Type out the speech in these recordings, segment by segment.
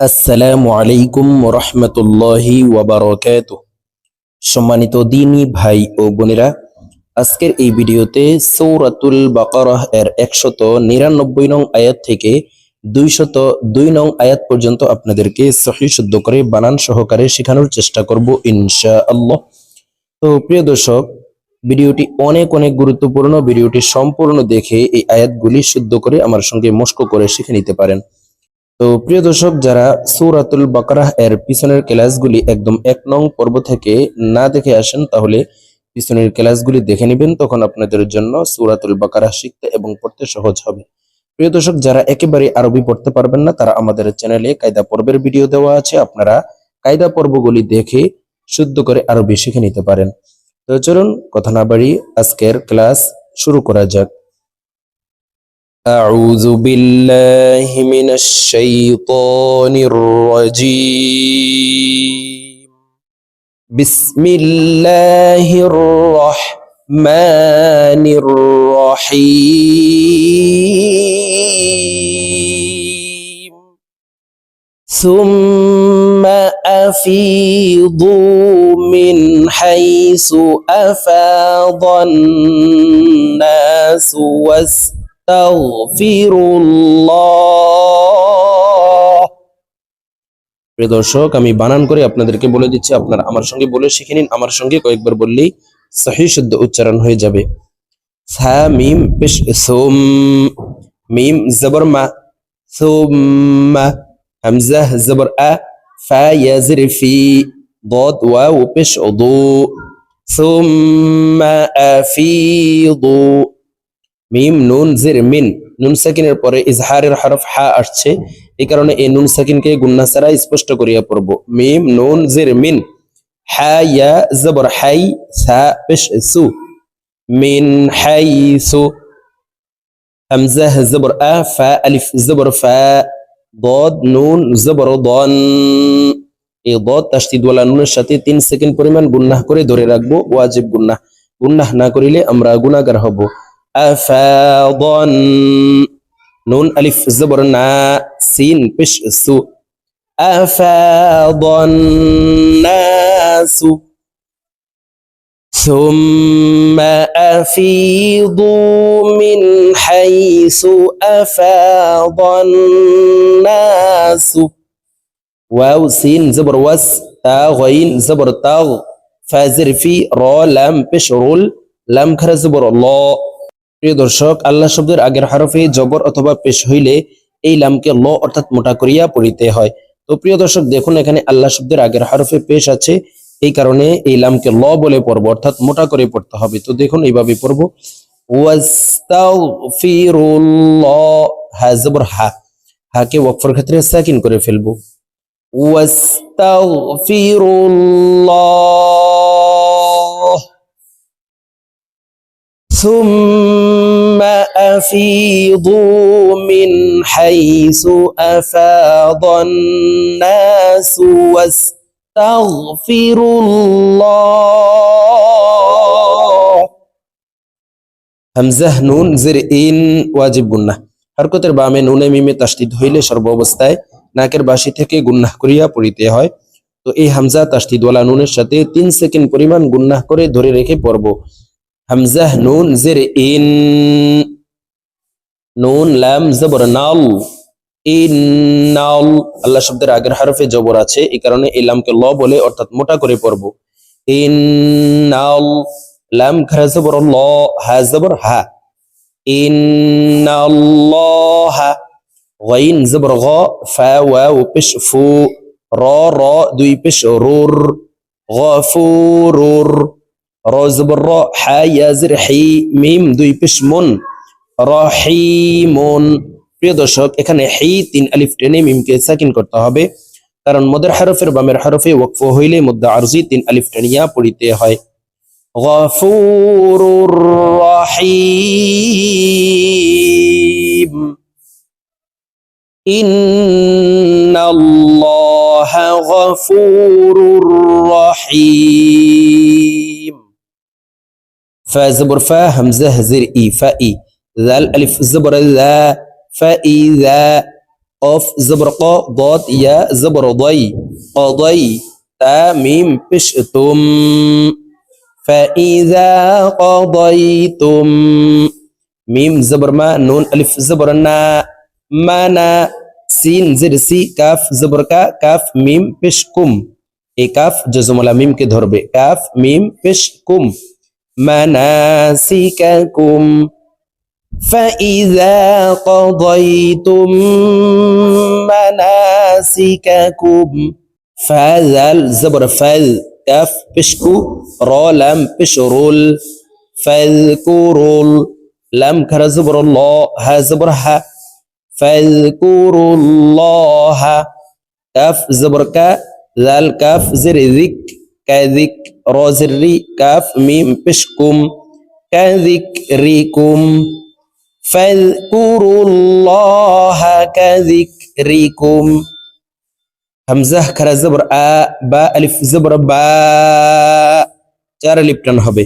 আসসালামু আলাইকুম রহমতুল্লাহি ওয়াবারকাত সম্মানিত দিনী ভাই ও বোনেরা, আজকের এই ভিডিওতে সৌরাতুল বাকারাহ এর একশত নিরানব্বই নং আয়াত থেকে দুইশত দুই নং আয়াত পর্যন্ত আপনাদেরকে সহি শুদ্ধ করে বানান সহকারে শেখানোর চেষ্টা করব ইনশা আল্লাহ তো প্রিয় দর্শক, ভিডিওটি অনেক অনেক গুরুত্বপূর্ণ, ভিডিওটি সম্পূর্ণ দেখে এই আয়াতগুলি শুদ্ধ করে আমার সঙ্গে মস্ক করে শিখে নিতে পারেন। তো প্রিয় দর্শক, যারা সূরাতুল বাকারাহ এর পিছনের ক্লাসগুলি একদম এক নং পর্ব থেকে না দেখে আসেন, তাহলে পিছনের ক্লাসগুলি দেখে নেবেন। তখন আপনাদের জন্য সূরাতুল বাকারাহ শিখতে এবং পড়তে সহজ হবে। প্রিয় দর্শক, যারা একেবারে আরবি পড়তে পারবেন না, তারা আমাদের চ্যানেলে কায়দা পর্বের ভিডিও দেওয়া আছে। আপনারা কায়দা পর্বগুলি দেখে শুদ্ধ করে আরবি শিখে নিতে পারেন। তো চলুন, কথা না বাড়ি আজকের ক্লাস শুরু করা যাক। أعوذ بالله من الشيطان الرجيم. بسم الله الرحمن الرحيم. ثم أفيضوا من حيث أفاض الناس واستغفروا প্রিয় দর্শক আমি বানান করে আপনাদেরকে বলে দিচ্ছি আপনারা আমার সঙ্গে বলে শিখে নিন আমার সঙ্গে কয়েকবার বললেই সহি শুদ্ধ উচ্চারণ হয়ে যাবে সা মিম পেশ সোম মিম জবর মা সুম্মা হামজা জবর আ ফা ইয়াজির ফি ضاد واو পেশ দু ثم أفيضوا মিম নুন জির মিন নুন সাকিনের পরে ইজহারের হরফ হা আসছে এই কারণে এই নুন সাকিনকে গুন্না ছাড়া স্পষ্ট করিয়া পড়ব মিম নুন জির মিন হা ইয়া জবর হাই সা পেশ সু মিন হাই সু হামজা জবর আ ফা আলিফ জবর ফা ضاد নুন জবর দন এই দদ তাসদিদ ওয়ালা নুনের সাথে তিন সেকেন্ড পরিমাণ গুন্নাহ করে ধরে রাখবো ওয়াজিব গুন্নাহ গুন্নাহ না করিলে আমরা গুনাহগার হব أفاضا نون ألف زبر نا سين بش السوء أفاض الناس ثم أفيضوا من حيث أفاض الناس واو سين زبر وس تا غين زبر تاغ. فازر في رو لم بشرول لم كر زبر الله প্রিয় দর্শক, আল্লাহ শব্দের আগের হরফে জবর অথবা পেশ হইলে এই লামকে ল অর্থাৎ মোটা করিয়া পড়িতে হয়। তো প্রিয় দর্শক, দেখুন এখানে আল্লাহ শব্দের আগের হরফে পেশ আছে। এই কারণে এই লামকে ল বলে পড়ব, অর্থাৎ মোটা করে পড়তে হবে। তো দেখুন এইভাবে পড়ব। হা হাকে ক্ষেত্রে করে ফেলব। ثم أفيضوا من حيث أفاض الناس واستغفروا الله হামজাহ নুন জের ইন ওয়াজিব গুন্নাহ হরকতের বামে নুনে মিমে তাসদিদ হইলে সর্বাবস্থায় নাকের বাসি থেকে গুন্নাহ করিয়া পড়িতে হয় তো এই হামজা তাসদিদওয়ালা নুনের সাথে তিন সেকেন্ড পরিমাণ গুন্নাহ করে ধরে রেখে পড়ব হামজাহ নুন জের ইন নুন লাম জবর নাল ইনাল আল্লাহ শব্দের আগের হারফে জবর আছে, এই কারণে এই লামকে ল বলে অর্থাৎ মোটা করে পড়ব। ইনাল লাম খারা জবর ল, হা জবর হা। ইনাল্লাহা গাইন জবর গ ফা ও পেশ ফু। র র, দুই পেশ রুর। গফুরুর রজবর হাই মিম, দুই পিস মন রহিমন। প্রিয় দর্শক, এখানে হি, তিন আলিফ টেনে মিমকে সাকিন করতে হবে। কারণ মদের হরফের বামের হরফে ওকফ হইলে মুদ্দা আরজি তিন আলিফ টেনিয়া পড়িতে হয়। গফুরুর রহিম। ইন্নাল্লাহ গফুরুর রহিম। فا زبر فا همزة زر إي فا إي ذا الألف زبر ذا فإذا قاف زبر قا ضاد يا زبر ضي قضي تا ميم بشتم فإذا قضيتم ميم زبر ما نون ألف زبر نا মানা সিন জের সি কাফ জবর কা কাফ মিম পেশ কুম এই কাফ জজমলা মিমকে ধরবে কাফ মিম পেশ কুম مناسككم فإذا قضيتم مناسككم فذل زبر فذ كف بشكو را لم بشرول فاذكروا لم كر زبر الله ها زبر ها فاذكروا الله كف زبر ك ذل كف زر ذكر كذك را زري كاف ميم بشكم كذكركم فاذكروا الله كذكركم হামজা খারা জবর আ বা আলিফ জবর বা চার আলিফ টান হবে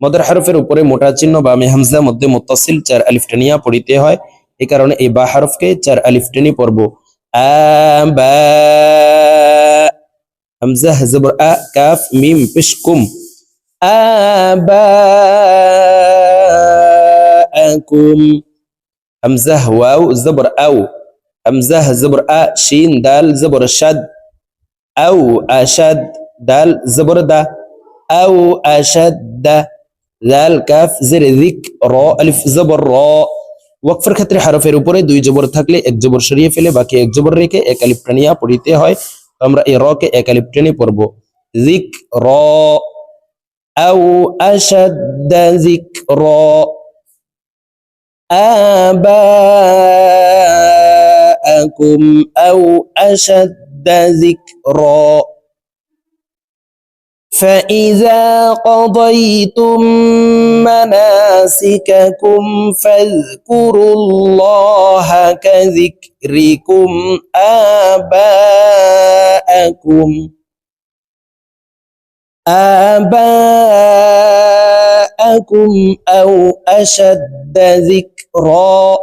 মদের হরফের উপরে মোটা চিহ্ন বা আমি হামজা মধ্যে মুত্তাসিল চার আলিফ টানিয়া পড়িতে হয় এই কারণে এই বা হরফকে চার আলিফ টেনে পড়ব আ বা হামজা জবর আ কাফ মিম পেশ কুম আবাকুম হামজা ওয়াও জবর আও হামজা জবর আ শিন দাল জবর শাদ আও আশাদ দাল জবর দা আও আশাদ দা লাল কাফ জের দিক র আলিফ জবর র ওয়াকফের ক্ষেত্রে হারফের উপরে দুই জবর থাকলে এক জবর সরিয়ে ফেলে, বাকি এক জবর রেখে এক আলিফ টানিয়া পড়িতে হয়। আমরা এই র কে এক আলিফ টেনে পড়বো জিক র আও আশাদ জিক র آباءكم أو أشد ذكرا فإذا قضيتم مناسككم فاذكروا الله كذكركم آباءكم آباءكم أو أشد ذكرا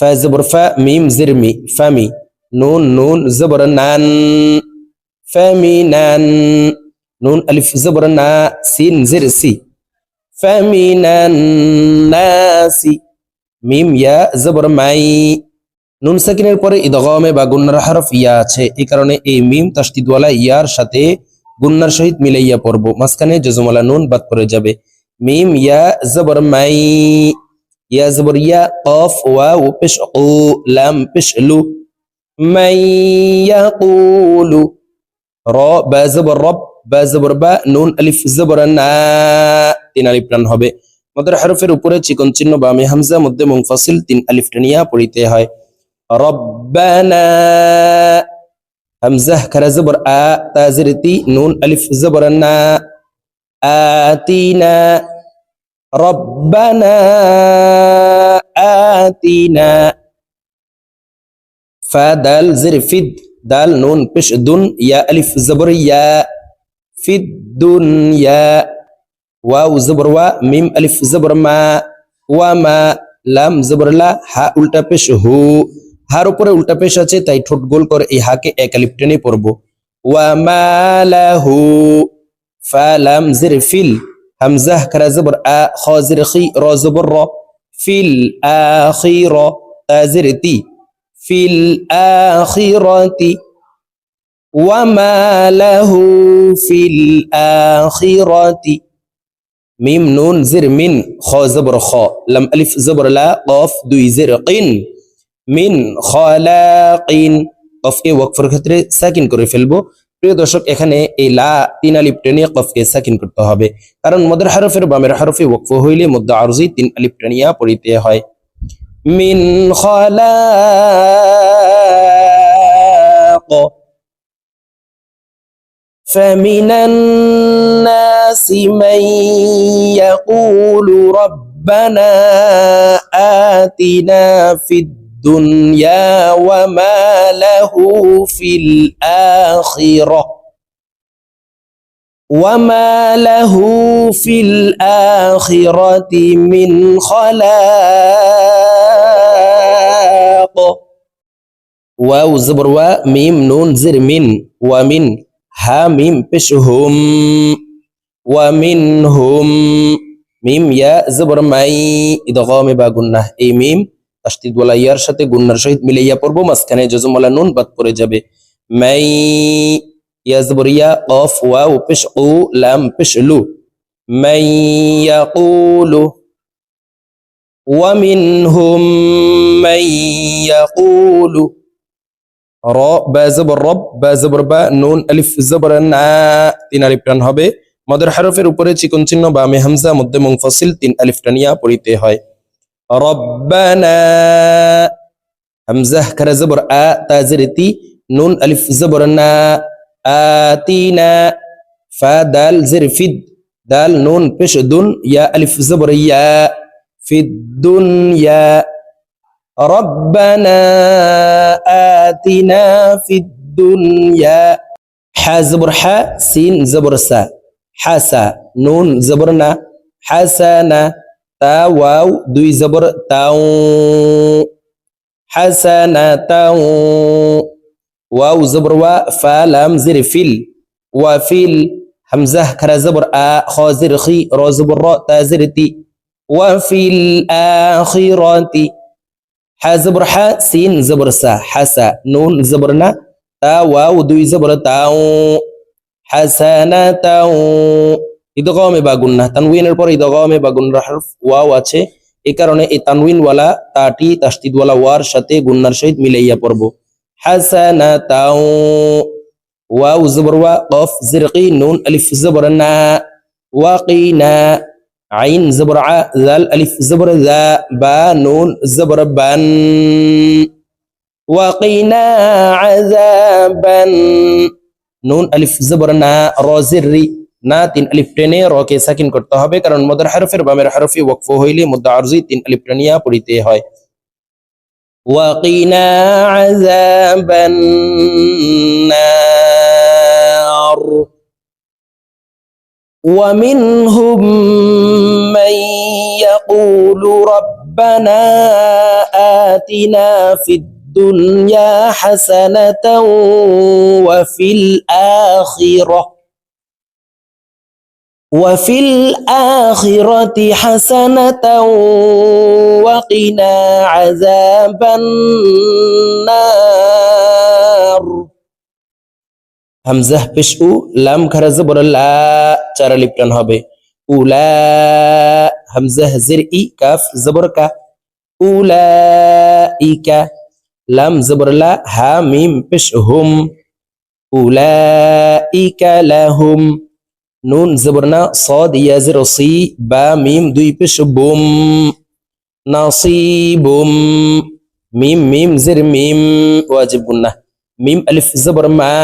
فزبر فا ميم زرمي فمي نون نون زبر نان فمي نان نون ألف زبر نا سين زرسي فمن الناس মিম ইয়া জবর মাই নুন সাকিনের পরে ইদগমে বা গুন্নার হরফ ইয়া আছে এই কারণে এই মিম তাসদিদওয়ালা ইয়ার সাথে গুন্নার সহিত মিলাইয়া পড়ব মাঝখানে জজমওয়ালা নুন বাদ পড়ে যাবে মিম ইয়া জবর মাই ইয়া জবর ইয়া কফ ওয়াও পেশ ও লাম পেশ লু মাই ইয়াকুলু র বেজবর রব বেজবর বা নুন, আলিফ জবর তিন আলিফ টান হবে। মদের হরফের উপরে চিকন চিহ্ন বা আমি হামজা, মধ্যে মুংফাসিল তিন আলিফ টানিয়া পড়িতে হয়। রব্বানা, হামজা, খারা জবর আ তাজরিতি নুন, আলিফ জবর না, আতিনা। রব্বানা, আতিনা। ফাদাল জিরফিদ دال نون بش دن يا ألف زبر يا في الدنيا واو زبر وا ميم ألف زبر ما وما লাম জবর লা হা উল্টা পেশ হু হার উপরে উল্টা পেশ আছে তাই ঠোঁট গোল করে এই হাকে এক আলিফ টেনে পড়ব ওয়া মা লাহু ফা লাম জির ফিল হামজাহ খারা জবর আ খ জির খি র জবর র ফিল আখির তা জির তি ফিল আখিরাতি وما له في الآخرة মিম নুন জির মিন খ জবর খ লাম আলিফ জবর লা কফ দুই জির কিন মিন খলাকিন কফকে ওয়াকফের ক্ষেত্রে সাকিন করে ফেলবো প্রিয় দর্শক এখানে এই লা তিন আলিফ টেনে কফকে সাকিন করতে হবে কারণ মদের হরফের বামের হরফে ওয়াকফ হইলে মধ্য আরজি তিন আলিফ টেনিয়া পড়িতে হয় من خلاق. فمن الناس من يقول ربنا آتنا في الدنيا وما له في الآخرة. وما له في الآخرة من خلاق ওয়াও জবর ওয়া মিম নুন জির মিন ওয়া মিন হা মিম পেশ হুম ওয়া মিন হুম মিম ইয়া জবর মাই ইদগামে বা গুন্নাহ এই মিম তাসদিদ ওয়ালা ইয়ার সাথে গুন্নার সহিত মিলাইয়া পড়বো মাঝখানে জজম ওয়ালা নুন বাদ পড়ে যাবে মাই ইয়া জবর ইয়া কফ ওয়াও পেশ উ লাম পেশ লু মাই ইয়াকুলু ومنهم من يقول র বা জবর রব বা জবর বা নুন আলিফ জবর না তিন আলিফ টান হবে মদের হরফের উপরে চিকন চিহ্ন বা মে হামজা মধ্যে মুংফসিল তিন আলিফ টানিয়া পড়িতে হয় রব্বানা হামজা খারা জবর আ তাজরিতি নুন আলিফ জবর না آتينا فدال زر فد دال نون بش دن يا ألف زبر يا في الدنيا ربنا آتنا في الدنيا ح زبر ح سين زبر سا. حسا نون زبرنا حسنا تا واو دوي زبر تاو. حسنا تاو. ওয়াউ জবর ওয়া ফা লাম জির ফিল ওয়া ফিল হামজাহ খারা জবর আ খ জির খি র জবর র তা জির তি ওয়া ফিল আখিরাতি হা জবর হা সিন জবর সা হাসা নুন জবর না তা ওয়াউ দুই জবর তাও হাসানাতাও ইদগামে বাগুন না তানউইনের পর ইদগামে বাগুন হরফ ওয়াও আছে এই কারণে এই তানউইনওয়ালা তাটি তাসদিদওয়ালা ওয়ার সাথে গুন্নার সহিত মিলাইয়া পড়ব হাসানা তাও ওয়াও জবর ওয়া কফ জিরকি নুন আলিফ জবর না ওয়াকিনা عين زبر ع ذال ألف زبر ذا با نون زبر بن وقنا عذابا নুন আলিফ জবর না রজের রি না তিন আলিফ টেনে রকে সাকিন করতে হবে কারণ মদার হারফের বামের হারফে ওয়াকফ হইলে মুদ্দা আরজি তিন আলিফ টেনিয়া পড়িতে হয় وقنا عذاب النار. ومنهم من يقول ربنا آتنا في الدنيا حسنة وفي الآخرة. وفي الآخرة حسنة وقنا عذاب النار হামজাহ পেশ উ লাম খারা জবর লা চার আলিফ টান হবে উলা হামজাহ জের ই কাফ জবর কা উলা ইকা লাম জবর লা হা মিম পেশ হুম উলা ইকা লাহুম নুন জবরনা সদ ইয়াজের সি বা, মিম, দুই পেশ বুম, নাসিবুম, মিম মিম, জের, মিম, ওয়াজিব গুন্না। মিম, আলিফ, জবর, মা,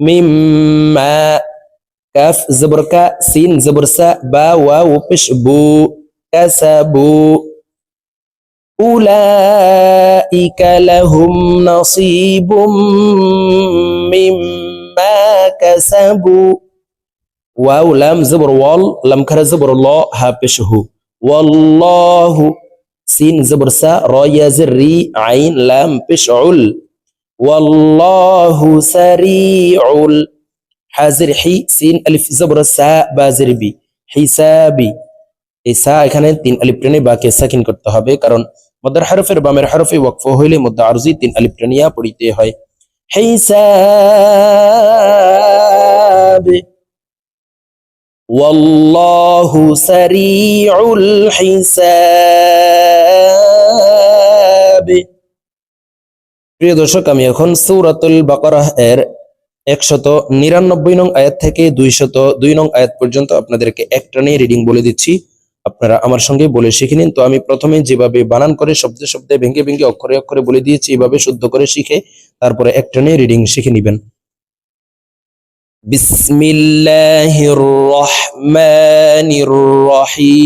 মিম, মা, কাফ, জবর, কা, সিন, জবর, সা, বা ওয়া ও পেশ বু। কাসাবু উলাইকা লাহুম নাসিবুম মিম্মা কাসাবু ওয়াও লাম জবর ওয়াল লাম খারা জবর ল হা পেশ হু ওয়াল্লাহু সিন জবর সা র ইয়াজের রি আইন লাম পেশ উল ওয়াল্লাহু সারিউল হাজির হি সিন আলিফ জবর সা বাজির বি হিসাবি এই সা, এখানে তিন আলিফ টেনে বাকে সাকিন করতে হবে, কারণ মদার হরফের বামের হরফে ওয়াকফ হইলে মদ্দা আরজি তিন আলিফ টেনিয়া পড়িতে হয়। হিসাবি। ওয়াল্লাহু سريع الحساب প্রিয় দর্শক, আমি এখন সূরাতুল বাকারা এর একশত নিরানব্বই নং আয়াত থেকে দুইশত দুই নং আয়াত পর্যন্ত আপনাদেরকে একটা নিয়ে রিডিং বলে দিচ্ছি। আপনারা আমার সঙ্গে বলে শিখে নিন। তো আমি প্রথমে যেভাবে বানান করে শব্দে শব্দে ভেঙে ভেঙে অক্ষরে অক্ষরে বলে দিয়েছি, এভাবে শুদ্ধ করে শিখে তারপরে একটা নিয়ে রিডিং শিখে নেবেন। بسم الله الرحمن الرحيم.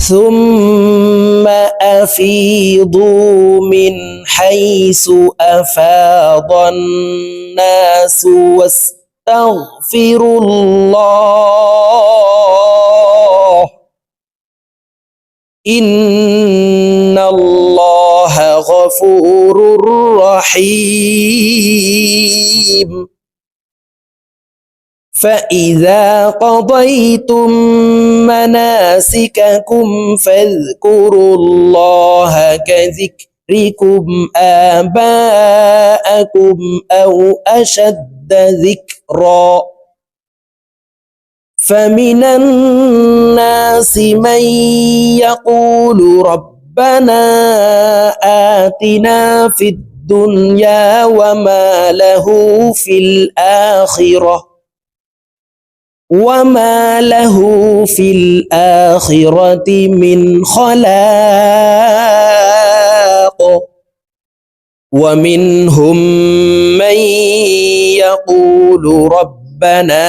ثم أفيضوا من حيث أفاض الناس واستغفروا الله. إن الله غفور رحيم فإذا قضيتم مناسككم فاذكروا الله كذكركم آباءكم أو أشد ذكرًا. فمن الناس من يقول ربنا آتنا في الدنيا وما له في الآخرة وما له في الآخرة من خلاق ومنهم من يقول ربنا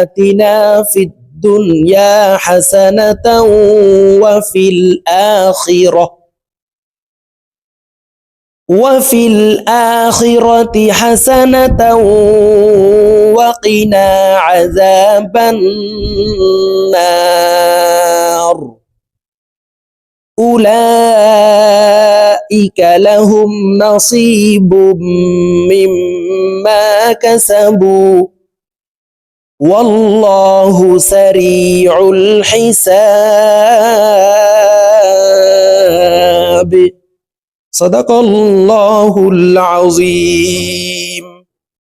آتنا في الدنيا حسنة وفي الآخرة. وفي الآخرة حسنة وقنا عذاب النار. أولئك لهم نصيب مما كسبوا. والله سريع الحساب. صدق الله العظيم.